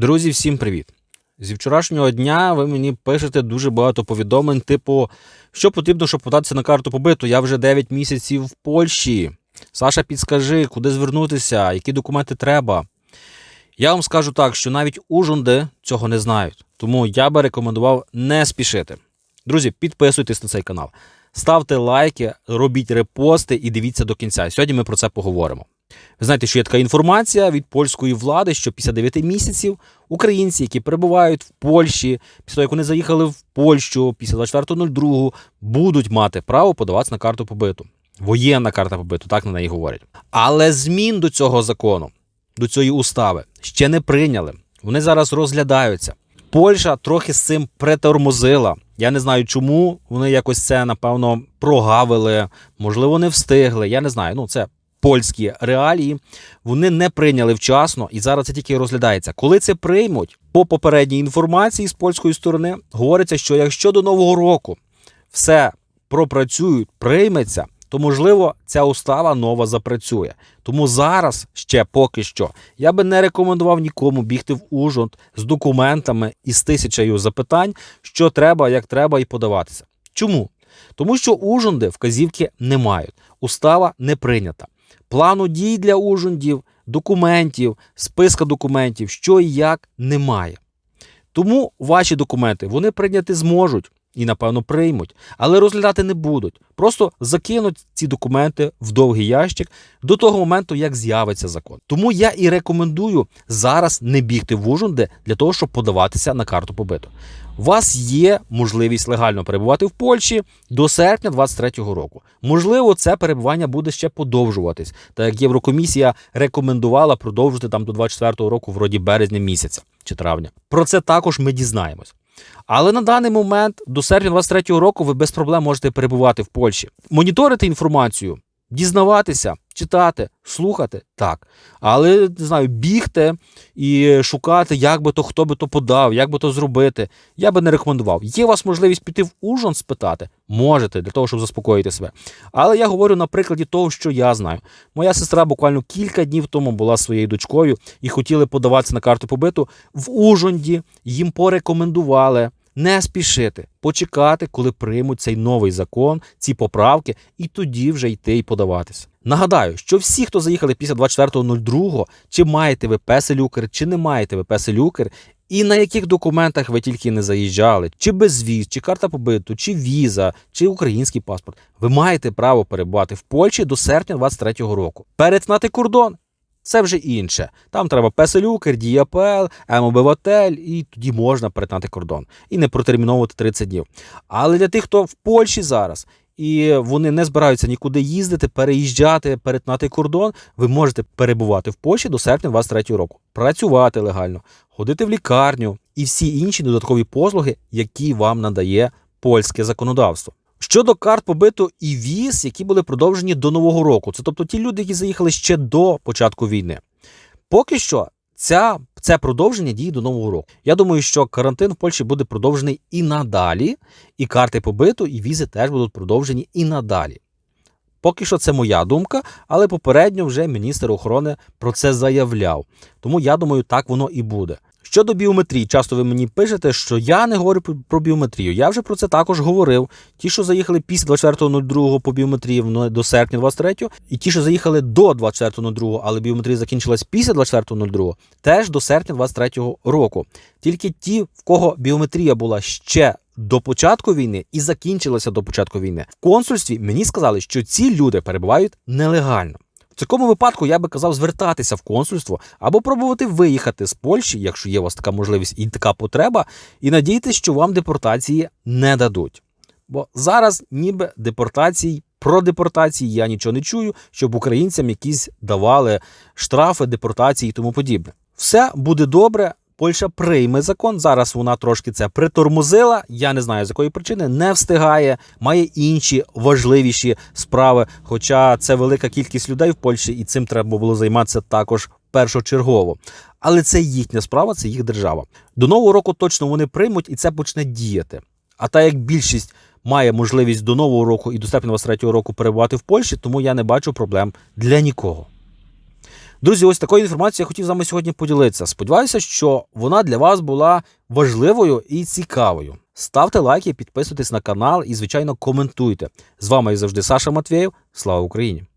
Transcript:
Друзі, всім привіт! Зі вчорашнього дня ви мені пишете дуже багато повідомлень, типу, що потрібно, щоб податися на карту побиту. Я вже 9 місяців в Польщі. Саша, підскажи, куди звернутися, які документи треба. Я вам скажу так, що навіть ужунди цього не знають, тому я би рекомендував не спішити. Друзі, підписуйтесь на цей канал, ставте лайки, робіть репости і дивіться до кінця. Сьогодні ми про це поговоримо. Ви знаєте, що є така інформація від польської влади, що після 9 місяців українці, які перебувають в Польщі, після того, як вони заїхали в Польщу після 24.02, будуть мати право подаватися на карту побиту. Воєнна карта побиту, так на неї говорять. Але змін до цього закону, до цієї устави ще не прийняли. Вони зараз розглядаються. Польща трохи з цим притормозила. Я не знаю, чому вони якось це напевно прогавили, можливо, не встигли. Я не знаю. Ну це польські реалії. Вони не прийняли вчасно, і зараз це тільки розглядається. Коли це приймуть, по попередній інформації з польської сторони говориться, що якщо до нового року все пропрацюють, прийметься. То можливо ця устава нова запрацює. Тому зараз ще поки що я би не рекомендував нікому бігти в Ужгород з документами і з тисячею запитань, що треба, як треба, і подаватися. Чому? Тому що Ужгороди вказівки не мають, устава не прийнята. Плану дій для ужундів, документів, списка документів, що і як немає. Тому ваші документи вони прийняти зможуть і, напевно, приймуть, але розглядати не будуть. Просто закинуть ці документи в довгий ящик до того моменту, як з'явиться закон. Тому я і рекомендую зараз не бігти в Ужгороди для того, щоб подаватися на карту побиту. У вас є можливість легально перебувати в Польщі до серпня 2023 року. Можливо, це перебування буде ще подовжуватись, так як Єврокомісія рекомендувала продовжити там до 2024 року, вроді березня місяця чи травня. Про це також ми дізнаємось. Але на даний момент до серпня 23-го року ви без проблем можете перебувати в Польщі, моніторити інформацію, дізнаватися, читати, слухати так. Але не знаю, бігти і шукати, як би то хто би то подав, як би то зробити. Я би не рекомендував. Є у вас можливість піти в Ужгород спитати? Можете для того, щоб заспокоїти себе. Але я говорю на прикладі того, що я знаю. Моя сестра буквально кілька днів тому була своєю дочкою і хотіли подаватися на карту побиту в Ужгороді. Їм порекомендували. Не спішити, почекати, коли приймуть цей новий закон, ці поправки, і тоді вже йти і подаватися. Нагадаю, що всі, хто заїхали після 24.02, чи маєте ви песелюкер, чи не маєте ви песелюкер, і на яких документах ви тільки не заїжджали, чи безвіз, чи карта побиту, чи віза, чи український паспорт, ви маєте право перебувати в Польщі до серпня 2023 року. Перетнати кордон. Це вже інше. Там треба песелюкер, діапел, МОБВТель, і тоді можна перетнати кордон і не протерміновувати 30 днів. Але для тих, хто в Польщі зараз і вони не збираються нікуди їздити, переїжджати, перетнати кордон, ви можете перебувати в Польщі до серпня 23 року, працювати легально, ходити в лікарню і всі інші додаткові послуги, які вам надає польське законодавство. Щодо карт побиту і віз, які були продовжені до нового року, це тобто ті люди, які заїхали ще до початку війни. Поки що ця, це продовження діє до нового року. Я думаю, що карантин в Польщі буде продовжений і надалі, і карти побиту, і візи теж будуть продовжені і надалі. Поки що це моя думка, але попередньо вже міністр охорони про це заявляв. Тому я думаю, так воно і буде. Щодо біометрії, часто ви мені пишете, що я не говорю про біометрію. Я вже про це також говорив. Ті, що заїхали після 24.02 по біометрії до серпня 23 і ті, що заїхали до 24.02, але біометрія закінчилась після 24.02, теж до серпня 23 року. Тільки ті, в кого біометрія була ще до початку війни і закінчилася до початку війни, в консульстві мені сказали, що ці люди перебувають нелегально. Такому випадку я би казав звертатися в консульство або пробувати виїхати з Польщі, якщо є у вас така можливість і така потреба, і надійтесь, що вам депортації не дадуть. Бо зараз ніби депортацій, про депортації я нічого не чую, щоб українцям якісь давали штрафи, депортації і тому подібне. Все буде добре. Польща прийме закон. Зараз вона трошки це притормозила. Я не знаю з якої причини, не встигає, має інші важливіші справи. Хоча це велика кількість людей в Польщі, і цим треба було займатися також першочергово. Але це їхня справа, це їх держава. До нового року точно вони приймуть і це почне діяти. А так як більшість має можливість до нового року і до серпня 23 року перебувати в Польщі, тому я не бачу проблем для нікого. Друзі, ось такою інформацією я хотів з вами сьогодні поділитися. Сподіваюся, що вона для вас була важливою і цікавою. Ставте лайки, підписуйтесь на канал і, звичайно, коментуйте. З вами завжди Саша Матвєєв. Слава Україні!